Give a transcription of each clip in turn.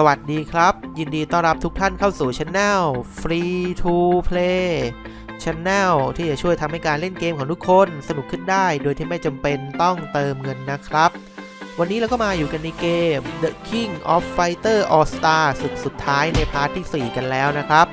สวัสดีครับ ยินดีต้อนรับทุกท่านเข้าสู่ช anel Free to Play Channel ที่จะช่วยทำให้การเล่นเกมของทุกคนสนุกขึ้นได้ โดยที่ไม่จำเป็นต้องเติมเงินนะครับ วันนี้เราก็มาอยู่กันในเกม The King of Fighter All Star ศึกสุดท้ายในพาร์ทที่ 4 กันแล้วนะครับ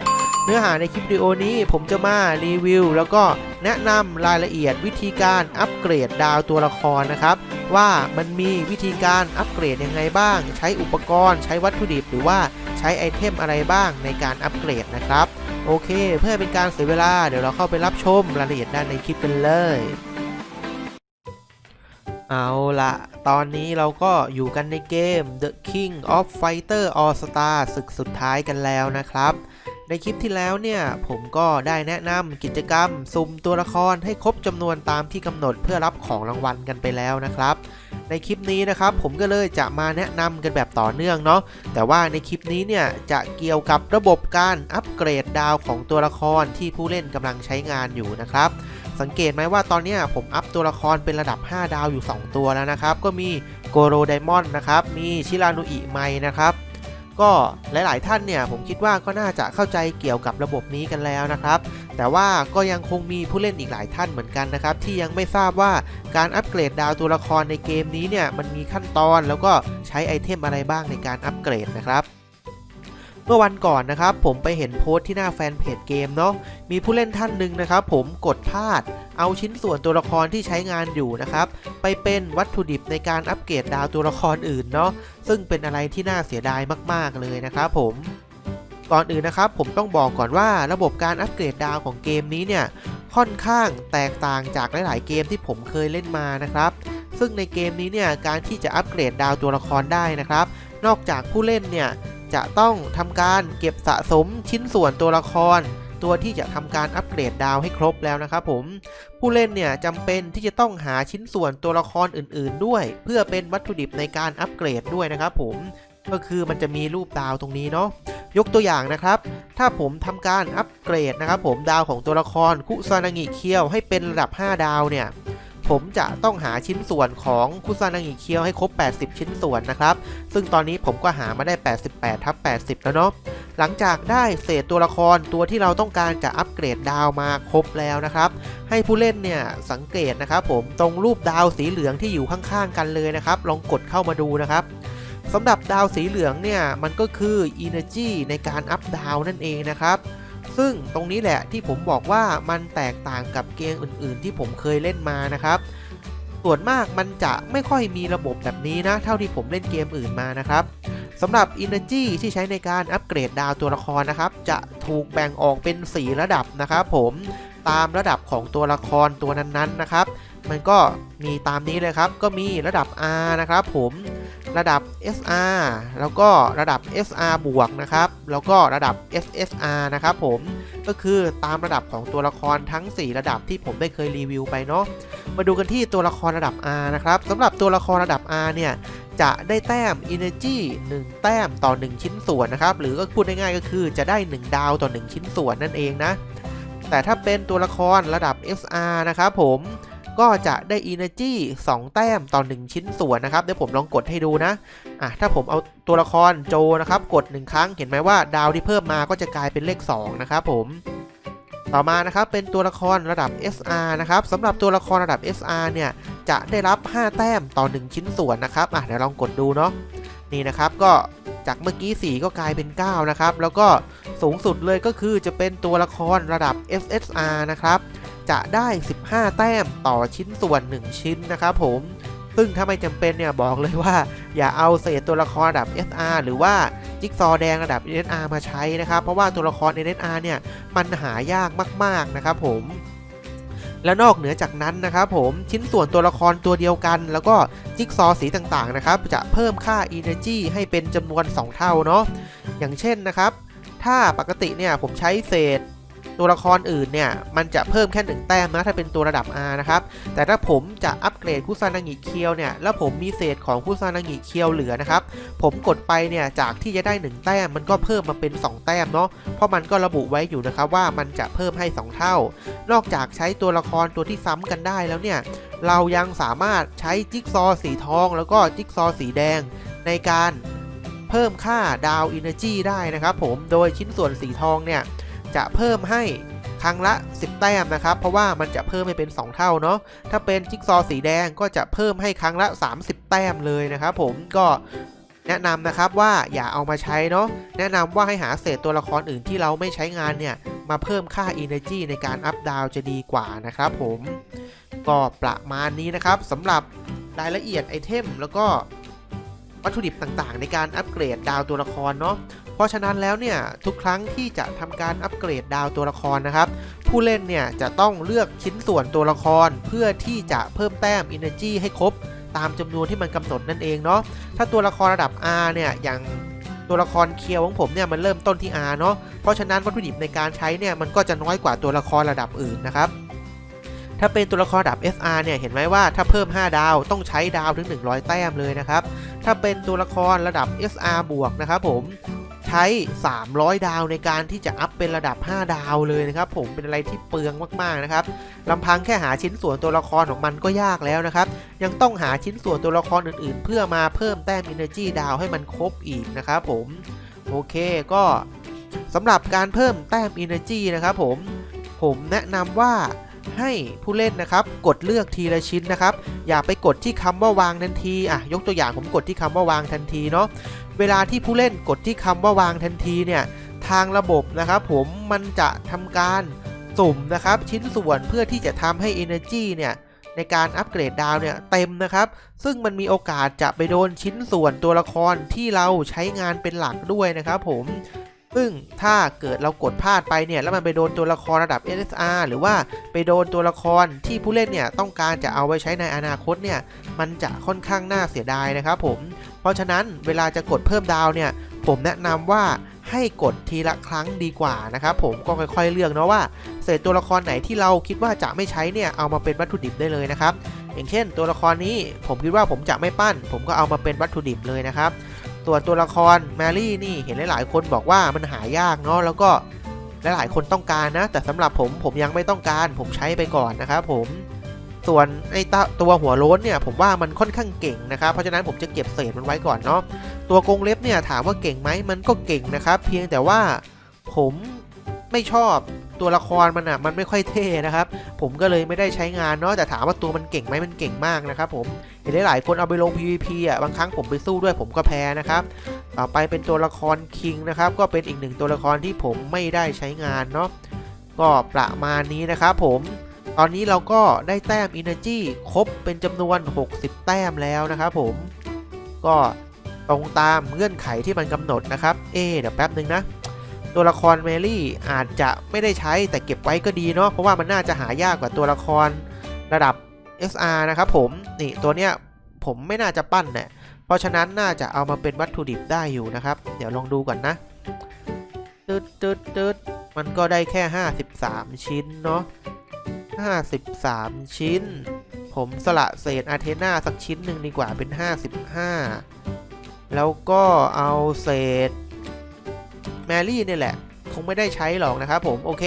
เนื้อหาในคลิปวิดีโอนี้ผมจะมารีวิว แล้วก็แนะนำรายละเอียดวิธีการอัปเกรดดาวตัวละครนะครับ ว่ามันมีวิธีการอัปเกรดยังไงบ้าง ใช้อุปกรณ์ ใช้วัตถุดิบหรือว่าใช้ไอเทมอะไรบ้างในการอัปเกรดนะครับ โอเค เพื่อเป็นการเสียเวลาเดี๋ยวเราเข้าไปรับชมรายละเอียดด้านในคลิปกันเลยเอาละตอนนี้เราก็อยู่กันในเกม The King of Fighter All Star ศึกสุดท้ายกันแล้วนะครับ ในคลิปที่แล้วเนี่ยผมก็ได้แนะนำกิจกรรมสุ่มตัวละครให้ครบจำนวนตามที่กำหนดเพื่อรับของรางวัลกันไปแล้วนะครับ ในคลิปนี้นะครับผมก็เลยจะมาแนะนำกันแบบต่อเนื่องเนาะแต่ว่าในคลิปนี้เนี่ยจะเกี่ยวกับระบบการอัปเกรดดาวของตัวละครที่ผู้เล่นกำลังใช้งานอยู่นะครับ สังเกตไหมว่าตอนนี้ผมอัพตัวละครเป็นระดับ 5 ดาวอยู่ 2 ตัวแล้วนะครับ ก็มีโกโรไดมอนด์นะครับมีชิรานุอิไมนะครับ ก็หลาย ๆ ท่านเนี่ยผมคิดว่าก็น่าจะเข้าใจเกี่ยวกับระบบนี้กันแล้วนะครับ แต่ว่าก็ยังคงมีผู้เล่นอีกหลายท่านเหมือนกันนะครับ ที่ยังไม่ทราบว่าการอัปเกรดดาวตัวละครในเกมนี้เนี่ยมันมีขั้นตอนแล้วก็ใช้ไอเทมอะไรบ้างในการอัปเกรดนะครับ เมื่อวันก่อนนะครับผมไปเห็นโพสต์ที่หน้าแฟนเพจเกมเนาะมีผู้เล่นท่านหนึ่งนะครับผมกดพลาด เอาชิ้นส่วนตัวละครที่ใช้งานอยู่นะครับไปเป็นวัตถุดิบในการอัปเกรดดาวตัวละครอื่นเนาะซึ่งเป็นอะไรที่น่าเสียดายมาก ๆเลยนะครับผมก่อนอื่นนะครับผมต้องบอกก่อนว่าระบบการอัปเกรดดาวของเกมนี้เนี่ยค่อนข้างแตกต่างจากหลาย ๆ เกมที่ผมเคยเล่นมานะครับ ซึ่งในเกมนี้เนี่ยการที่จะอัปเกรดดาวตัวละครได้นะครับ นอกจากผู้เล่นเนี่ย จะต้องทำการเก็บสะสมชิ้นส่วนตัวละคร ตัวที่จะทำการอัปเกรดดาวให้ครบแล้วนะครับผมผู้เล่นเนี่ยจำเป็นที่จะต้องหาชิ้นส่วนตัวละครอื่น ๆ ด้วย เพื่อเป็นวัตถุดิบในการอัปเกรดด้วยนะครับผมก็คือมันจะมีรูปดาวตรงนี้เนาะยกตัวอย่างนะครับ ถ้าผมทำการอัปเกรดนะครับผมดาวของตัวละครคุซานางิเคียวให้เป็นระดับ 5 ดาวเนี่ย ผมจะต้องหาชิ้นส่วนของคุซานางิเคียวให้ครบ 80 ชิ้นส่วนนะครับ ซึ่งตอนนี้ผมก็หามาได้ 88ทับ80 แล้วเนาะ หลังจากได้เศษตัวละครตัวที่เราต้องการจะอัปเกรดดาวมาครบแล้วนะครับ ให้ผู้เล่นเนี่ยสังเกตนะครับผมตรงรูปดาวสีเหลืองที่อยู่ข้างๆกันเลยนะครับ ลองกดเข้ามาดูนะครับสำหรับดาวสีเหลืองเนี่ยมันก็คือ Energy ในการอัพดาวนั่นเองนะครับ ซึ่งตรงนี้แหละที่ผมบอกว่ามันแตกต่างกับเกมอื่น ๆ ที่ผมเคยเล่นมานะครับ ส่วนมากมันจะไม่ค่อยมีระบบแบบนี้นะ เท่าที่ผมเล่นเกมอื่นมานะครับสำหรับ Energy ที่ใช้ในการอัปเกรดดาวตัวละครนะครับ จะถูกแบ่งออกเป็น 4 ระดับนะครับผมตามระดับของตัวละครตัวนั้นๆนะครับ มันก็มีตามนี้เลยครับ ก็มีระดับ R นะครับผมระดับ SR แล้วก็ระดับ SR บวกนะครับ แล้วก็ระดับ SSR นะครับผม ก็คือตามระดับของตัวละครทั้ง 4 ระดับที่ผมได้เคยรีวิวไปเนาะ มาดูกันที่ตัวละครระดับ R นะครับสำหรับตัวละครระดับ R เนี่ยจะได้แต้ม Energy 1 แต้มต่อ 1 ชิ้นส่วนนะครับ หรือก็พูดง่ายๆก็คือจะได้ 1 ดาวต่อ 1 ชิ้นส่วนนั่นเองนะ แต่ถ้าเป็นตัวละครระดับ SR นะครับผม ก็จะได้ Energy 2 แต้มต่อ 1 ชิ้นส่วนนะครับ เดี๋ยวผมลองกดให้ดูนะอะถ้าผมเอาตัวละครโจนะครับ กด 1 ครั้งเห็นไหมว่าดาวที่เพิ่มมาก็จะกลายเป็นเลข 2 นะครับผมต่อมานะครับเป็นตัวละครระดับ SR นะครับสำหรับตัวละครระดับ SR เนี่ยจะได้รับ 5 แต้มต่อ 1 ชิ้นส่วนนะครับอะเดี๋ยวลองกดดูเนาะนี่นะครับก็จากเมื่อกี้ 4 ก็กลายเป็น 9 นะครับ แล้วก็สูงสุดเลยก็คือจะเป็นตัวละครระดับ SSR นะครับ จะได้ 15 แต้มต่อชิ้นส่วน 1 ชิ้นนะครับผม ซึ่งถ้าไม่จำเป็นเนี่ยบอกเลยว่า อย่าเอาเศษตัวละครระดับ SR หรือว่าจิ๊กซอว์แดงระดับ NR มาใช้นะครับ เพราะว่าตัวละคร NR เนี่ยมันหายากมาก ๆ นะครับผมแล้วนอกเหนือจากนั้นนะครับผมชิ้นส่วนตัวละครตัวเดียวกัน แล้วก็จิ๊กซอว์สีต่างๆนะครับจะเพิ่มค่า Energy ให้เป็นจำนวน 2 เท่าเนาะอย่างเช่นนะครับ ถ้าปกติเนี่ยผมใช้เศษ ตัวละครอื่นเนี่ย มันจะเพิ่มแค่1แต้มนะถ้าเป็นตัวระดับ R นะครับ แต่ถ้าผมจะอัปเกรดคุซานางิเคียวเนี่ย แล้วผมมีเศษของคุซานางิเคียวเหลือนะครับ ผมกดไปเนี่ย จากที่จะได้ 1 แต้ม มันก็เพิ่มมาเป็น 2 แต้มเนาะ เพราะมันก็ระบุไว้อยู่นะครับว่ามันจะเพิ่มให้ 2 เท่า นอกจากใช้ตัวละครตัวที่ซ้ำกันได้แล้วเนี่ย เรายังสามารถใช้จิ๊กซอสีทอง แล้วก็จิ๊กซอสีแดงในการเพิ่มค่าดาวอินเนอร์จีได้นะครับผม โดยชิ้นส่วนสีทองเนี่ย จะเพิ่มให้ครั้งละ 10 แต้มนะครับ เพราะว่ามันจะเพิ่มให้เป็น 2 เท่าเนาะถ้าเป็นจิ๊กซอสีแดงก็จะเพิ่มให้ครั้งละ 30 แต้มเลยนะครับผมก็แนะนำนะครับว่าอย่าเอามาใช้เนาะแนะนำว่าให้หาเศษตัวละครอื่นที่เราไม่ใช้งานเนี่ย มาเพิ่มค่า Energy ในการอัพดาวจะดีกว่านะครับผมก็ประมาณนี้นะครับสำหรับรายละเอียดไอเทมแล้วก็วัตถุดิบต่างๆ ในการอัปเกรดดาวตัวละครเนาะ เพราะฉะนั้นแล้วเนี่ยทุกครั้งที่จะทำการอัปเกรดดาวตัวละครนะครับ ผู้เล่นเนี่ยจะต้องเลือกชิ้นส่วนตัวละครเพื่อที่จะเพิ่มแต้ม Energy ให้ครบ ตามจำนวนที่มันกำหนดนั่นเองเนาะถ้าตัวละครระดับ R เนี่ยอย่างตัวละครเคียวของผมเนี่ยมันเริ่มต้นที่ R เนาะเพราะฉะนั้นวัตถุดิบในการใช้เนี่ยมันก็จะน้อยกว่าตัวละครระดับอื่นนะครับถ้าเป็นตัวละครระดับ SR เนี่ย เห็นไหมว่าถ้าเพิ่ม 5 ดาวต้องใช้ดาวถึง 100 แต้มเลยนะครับ ถ้าเป็นตัวละครระดับ SR บวกนะครับผม ช้ 300 ดาวในการที่จะอัพเป็นระดับ 5 ดาวเลยนะครับ ผมเป็นอะไรที่เปลืองมากๆนะครับลำพังแค่หาชิ้นส่วนตัวละครของมันก็ยากแล้วนะครับ ยังต้องหาชิ้นส่วนตัวละครอื่นๆ เพื่อมาเพิ่มแต้ม Energy ดาวให้มันครบอีกนะครับผมโอเคก็สำหรับการเพิ่มแต้ม Energy นะครับผมผมแนะนำว่า ให้ผู้เล่นนะครับกดเลือกทีละชิ้นนะครับ อย่าไปกดที่คำว่าวางทันทีอะยกตัวอย่างผมกดที่คำว่าวางทันทีเนาะเวลาที่ผู้เล่นกดที่คำว่าวางทันทีเนี่ยทางระบบนะครับผมมันจะทำการสุ่มนะครับชิ้นส่วนเพื่อที่จะทำให้ Energy เนี่ยในการอัปเกรดดาวเนี่ยเต็มนะครับ ซึ่งมันมีโอกาสจะไปโดนชิ้นส่วนตัวละครที่เราใช้งานเป็นหลักด้วยนะครับผม ซึ่งถ้าเกิดเรากดพลาดไปเนี่ยแล้วมันไปโดนตัวละครระดับ SSR หรือว่าไปโดนตัวละครที่ผู้เล่นเนี่ยต้องการจะเอาไว้ใช้ในอนาคตเนี่ยมันจะค่อนข้างน่าเสียดายนะครับผม เพราะฉะนั้นเวลาจะกดเพิ่มดาวเนี่ยผมแนะนำว่าให้กดทีละครั้งดีกว่านะครับผมก็ค่อยๆเลือกเนาะว่าเศษตัวละครไหนที่เราคิดว่าจะไม่ใช้เนี่ยเอามาเป็นวัตถุดิบได้เลยนะครับอย่างเช่น ตัวละครนี้ผมคิดว่าผมจะไม่ปั้น ผมก็เอามาเป็นวัตถุดิบเลยนะครับ ส่วนตัวละครแมรี่นี่เห็นหลายๆ คนบอกว่ามันหายากเนาะแล้วก็หลายๆคนต้องการนะ แต่สำหรับผมผมยังไม่ต้องการผมใช้ไปก่อนนะครับผมส่วนไอ้ตัวหัวโล้นเนี่ยผมว่ามันค่อนข้างเก่งนะครับเพราะฉะนั้นผมจะเก็บเศษมันไว้ก่อนเนาะตัวกงเล็บเนี่ยถามว่าเก่งไหมมันก็เก่งนะครับ เพียงแต่ว่าผมไม่ชอบ ตัวละครมันอะมันไม่ค่อยเท่นะครับ ผมก็เลยไม่ได้ใช้งานเนาะแต่ถามว่าตัวมันเก่งไหมมันเก่งมากนะครับผมเห็นหลายๆคนเอาไปลง PVP อะบางครั้งผมไปสู้ด้วยผมก็แพ้นะครับต่อไปเป็นตัวละครคิงนะครับก็เป็นอีกหนึ่งตัวละครที่ผมไม่ได้ใช้งานเนาะก็ประมาณนี้นะครับผมตอนนี้เราก็ได้แต้ม Energy ครบเป็นจำนวน 60 แต้มแล้วนะครับผมก็ตรงตามเงื่อนไขที่มันกำหนดนะครับ เอเดี๋ยวแป๊บหนึ่งนะ ตัวละครเมลี่อาจจะไม่ได้ใช้แต่เก็บไว้ก็ดีเนาะเพราะว่ามันน่าจะหายากกว่าตัวละครระดับ SR นะครับผมนี่ตัวเนี้ยผมไม่น่าจะปั้นเนี่ยเพราะฉะนั้นน่าจะเอามาเป็นวัตถุดิบได้อยู่นะครับ เดี๋ยวลองดูก่อนนะตึ๊ดตึ๊ดตึ๊ดมันก็ได้แค่ 53 ชิ้นเนาะ53 ชิ้น ผมสละเศษอาเทนาสักชิ้นหนึ่งดีกว่าเป็น 55 แล้วก็เอาเศษ แมรี่เนี่ยแหละ คงไม่ได้ใช้หรอกนะครับผมโอเค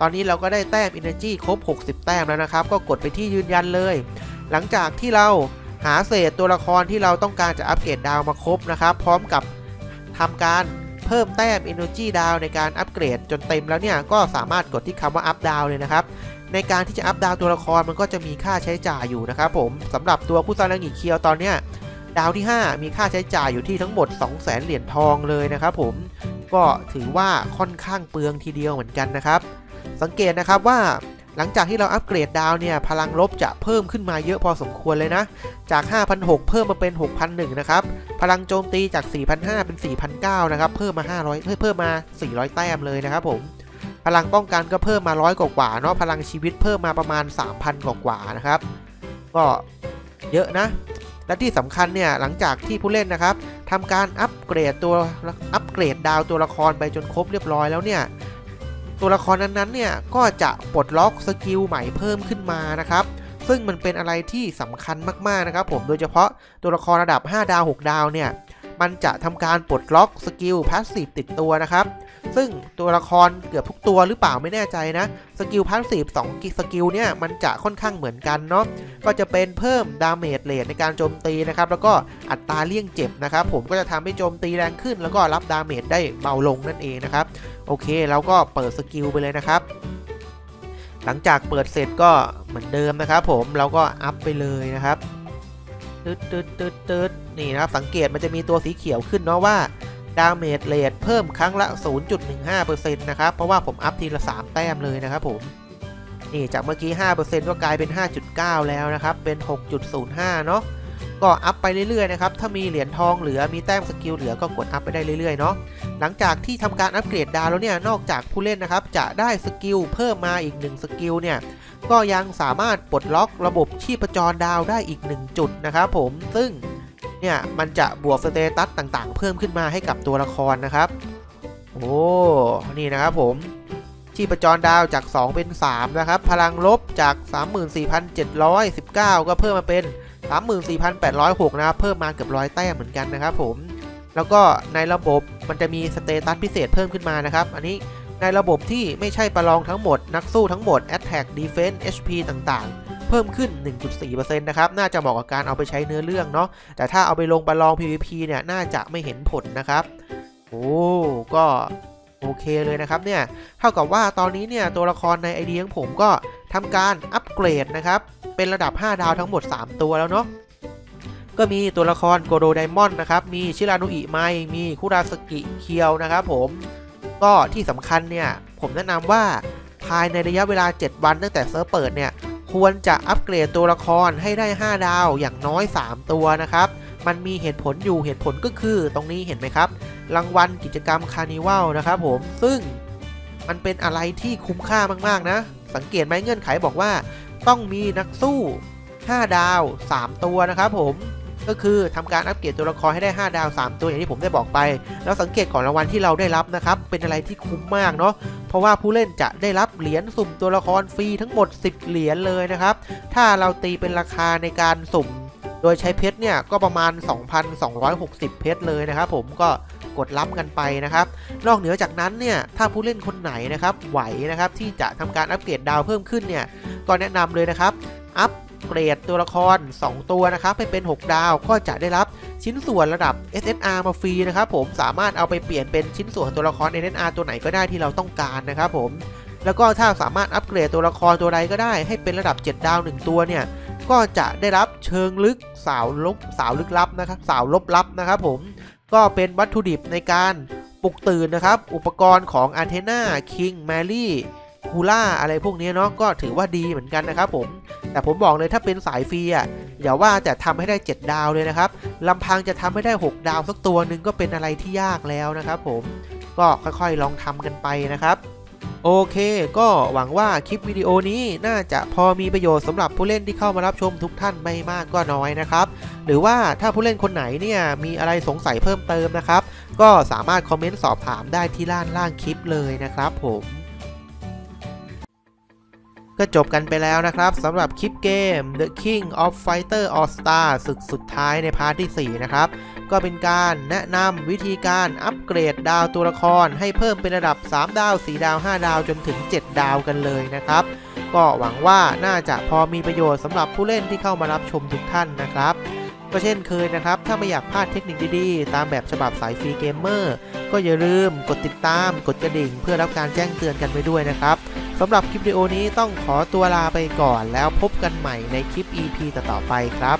ตอนนี้เราก็ได้แต้ม Energy ครบ 60 แต้มแล้วนะครับ ก็กดไปที่ยืนยันเลย หลังจากที่เราหาเศษตัวละครที่เราต้องการจะอัปเกรดดาวมาครบนะครับ พร้อมกับทำการเพิ่มแต้ม Energy ดาวในการอัปเกรดจนเต็มแล้วเนี่ย ก็สามารถกดที่คำว่าอัพดาวเลยนะครับในการที่จะอัพดาวตัวละครมันก็จะมีค่าใช้จ่ายอยู่นะครับผมสำหรับตัวคุซานางิเคียวตอนเนี้ย ดาวที่ 5 มีค่าใช้จ่ายอยู่ที่ทั้งหมด 200,000 เหรียญทองเลยนะครับผมก็ถือว่าค่อนข้างเปลืองทีเดียวเหมือนกันนะครับ สังเกตนะครับว่าหลังจากที่เราอัปเกรดดาวเนี่ยพลังลบจะเพิ่มขึ้นมาเยอะพอสมควรเลยนะ จาก5,600เพิ่มมาเป็น 6,001 นะครับ พลังโจมตีจาก4,500เป็น4,900นะครับ เพิ่มมา 500เพิ่มมา 400 แต้มเลยนะครับผม พลังป้องกันก็เพิ่มมา100กว่าเนาะพลังชีวิตเพิ่มมาประมาณ 3,000 กว่านะครับ ก็เยอะนะ และที่สำคัญเนี่ยหลังจากที่ผู้เล่นนะครับทำการอัปเกรดตัวอัปเกรดดาวตัวละครไปจนครบเรียบร้อยแล้วเนี่ยตัวละครนั้นๆเนี่ยก็จะปลดล็อกสกิลใหม่เพิ่มขึ้นมานะครับซึ่งมันเป็นอะไรที่สำคัญมากๆนะครับผมโดยเฉพาะตัวละครระดับ 5 ดาว 6 ดาวเนี่ยมันจะทำการปลดล็อกสกิลพาสซีฟติดตัวนะครับ ซึ่งตัวละครเกือบทุกตัวหรือเปล่าไม่แน่ใจนะ สกิลพาสซีฟ2สกิลเนี่ยมันจะค่อนข้างเหมือนกันเนาะ ก็จะเป็นเพิ่มดาเมจเลทในการโจมตีนะครับ แล้วก็อัตราเลี่ยงเจ็บนะครับ ผมก็จะทำให้โจมตีแรงขึ้น แล้วก็รับดาเมจได้เบาลงนั่นเองนะครับ โอเคเราก็เปิดสกิลไปเลยนะครับหลังจากเปิดเสร็จก็เหมือนเดิมนะครับผมเราก็อัพไปเลยนะครับตึ๊ดตึ๊ดตึ๊ดตึ๊ดนี่นะครับสังเกตมันจะมีตัวสีเขียวขึ้นเนาะว่า ดาเมจเลทเพิ่มครั้งละ 0.15%นะครับ เพราะว่าผมอัพทีละ 3 แต้มเลยนะครับผม นี่จากเมื่อกี้ 5%ก็กลายเป็น 5.9 แล้วนะครับ เป็น 6.05 เนาะ ก็อัพไปเรื่อยๆนะครับ ถ้ามีเหรียญทองเหลือ มีแต้มสกิลเหลือก็กดอัพไปได้เรื่อยๆเนาะ หลังจากที่ทำการอัปเกรดดาวแล้วเนี่ย นอกจากผู้เล่นนะครับ จะได้สกิลเพิ่มมาอีก1สกิลเนี่ย ก็ยังสามารถปลดล็อกระบบชีพจรดาวได้อีก 1 จุดนะครับผม ซึ่ง เนี่ยมันจะบวกสเตตัสต่างๆ เพิ่มขึ้นมาให้กับตัวละครนะครับ โอ้นี่นะครับผมชีพจรดาวจาก 2 เป็น 3 นะครับ พลังลบจาก 34,719 ก็เพิ่มมาเป็น 34,806 นะครับ เพิ่มมาเกือบร้อยแต้มเหมือนกันนะครับผม แล้วก็ในระบบมันจะมีสเตตัสพิเศษเพิ่มขึ้นมานะครับ อันนี้ในระบบที่ไม่ใช่ประลองทั้งหมด นักสู้ทั้งหมด Attack Defense HP ต่างๆ เพิ่มขึ้น 1.4%นะครับ น่าจะเหมาะกับการเอาไปใช้เนื้อเรื่องเนาะ แต่ถ้าเอาไปลงประลอง PVP เนี่ย น่าจะไม่เห็นผลนะครับ โอ้ ก็โอเคเลยนะครับเนี่ย เท่ากับว่าตอนนี้เนี่ยตัวละครในไอเดียของผมก็ทำการอัปเกรดนะครับ เป็นระดับ 5 ดาวทั้งหมด 3 ตัวแล้วเนาะก็มีตัวละครโกโดไดมอนด์นะครับ มีชิรานุอิไมมีคุราสกิเคียวนะครับผม ก็ที่สำคัญเนี่ย ผมแนะนำว่าภายในระยะเวลา 7 วันตั้งแต่เซิร์ฟเปิดเนี่ย ควรจะอัปเกรดตัวละครให้ได้ 5 ดาวอย่างน้อย 3 ตัวนะครับ มันมีเหตุผลอยู่เหตุผลก็คือตรงนี้เห็นไหมครับ รางวัลกิจกรรมคาร์นิวัลนะครับผม ซึ่งมันเป็นอะไรที่คุ้มค่ามากๆนะ สังเกตไหมเงื่อนไขบอกว่า ต้องมีนักสู้ 5 ดาว 3 ตัวนะครับผม ก็คือทำการอัปเกรดตัวละครให้ได้ 5 ดาว 3 ตัวอย่างที่ผมได้บอกไป แล้วสังเกตของรางวัลที่เราได้รับนะครับ เป็นอะไรที่คุ้มมากเนาะเพราะว่าผู้เล่นจะได้รับเหรียญสุ่มตัวละครฟรีทั้งหมด 10 เหรียญเลยนะครับ ถ้าเราตีเป็นราคาในการสุ่ม โดยใช้เพชรเนี่ยก็ประมาณ 2,260 เพชรเลยนะครับผมก็กดรับกันไปนะครับ นอกเหนือจากนั้นเนี่ยถ้าผู้เล่นคนไหนนะครับไหวนะครับที่จะทำการอัปเกรดดาวเพิ่มขึ้นเนี่ยก็แนะนำเลยนะครับอัป เกรดตัวละคร 2 ตัวนะครับให้เป็น 6 ดาวก็จะได้รับชิ้นส่วนระดับ SSR มาฟรีนะครับผมสามารถเอาไปเปลี่ยนเป็นชิ้นส่วนตัวละคร SSR ตัวไหนก็ได้ที่เราต้องการนะครับผมแล้วก็ถ้าสามารถอัปเกรดตัวละครตัวใดก็ได้ให้เป็นระดับ 7 ดาว 1 ตัวเนี่ยก็จะได้รับเชิงลึกสาวลบสาวลึกลับนะครับสาวลบลับนะครับผมก็เป็นวัตถุดิบในการปลุกตื่นนะครับ อุปกรณ์ของอาเทนาคิงแมรี่ ฮูล่าอะไรพวกนี้เนาะก็ถือว่าดีเหมือนกันนะครับผมแต่ผมบอกเลยถ้าเป็นสายฟรีอะอย่าว่าแต่ทำให้ได้ 7 ดาวเลยนะครับลำพังจะทำให้ได้ 6 ดาวสักตัวหนึ่งก็เป็นอะไรที่ยากแล้วนะครับผมก็ค่อยๆลองทำกันไปนะครับ โอเค ก็หวังว่าคลิปวิดีโอนี้น่าจะพอมีประโยชน์สำหรับผู้เล่นที่เข้ามารับชมทุกท่านไม่มากก็น้อยนะครับ หรือว่าถ้าผู้เล่นคนไหนเนี่ยมีอะไรสงสัยเพิ่มเติมนะครับ ก็สามารถคอมเมนต์สอบถามได้ที่ล่างล่างคลิปเลยนะครับผม ก็จบกันไปแล้วนะครับสำหรับคลิปเกม The King of Fighter All Star ศึกสุดท้ายในพาร์ทที่ 4 นะครับ ก็เป็นการแนะนำวิธีการอัปเกรดดาวตัวละคร ให้เพิ่มเป็นระดับ 3 ดาว 4 ดาว 5 ดาวจนถึง 7 ดาวกันเลยนะครับ ก็หวังว่าน่าจะพอมีประโยชน์สำหรับผู้เล่นที่เข้ามารับชมทุกท่านนะครับก็เช่นเคยนะครับ ถ้าไม่อยากพลาดเทคนิคดีๆ ตามแบบฉบับสายฟรีเกมเมอร์ ก็อย่าลืมกดติดตาม กดกระดิ่ง เพื่อรับการแจ้งเตือนกันไปด้วยนะครับ สำหรับคลิปวิดีโอนี้ต้องขอตัวลาไปก่อนแล้วพบกันใหม่ในคลิป EP ต่อๆไปครับ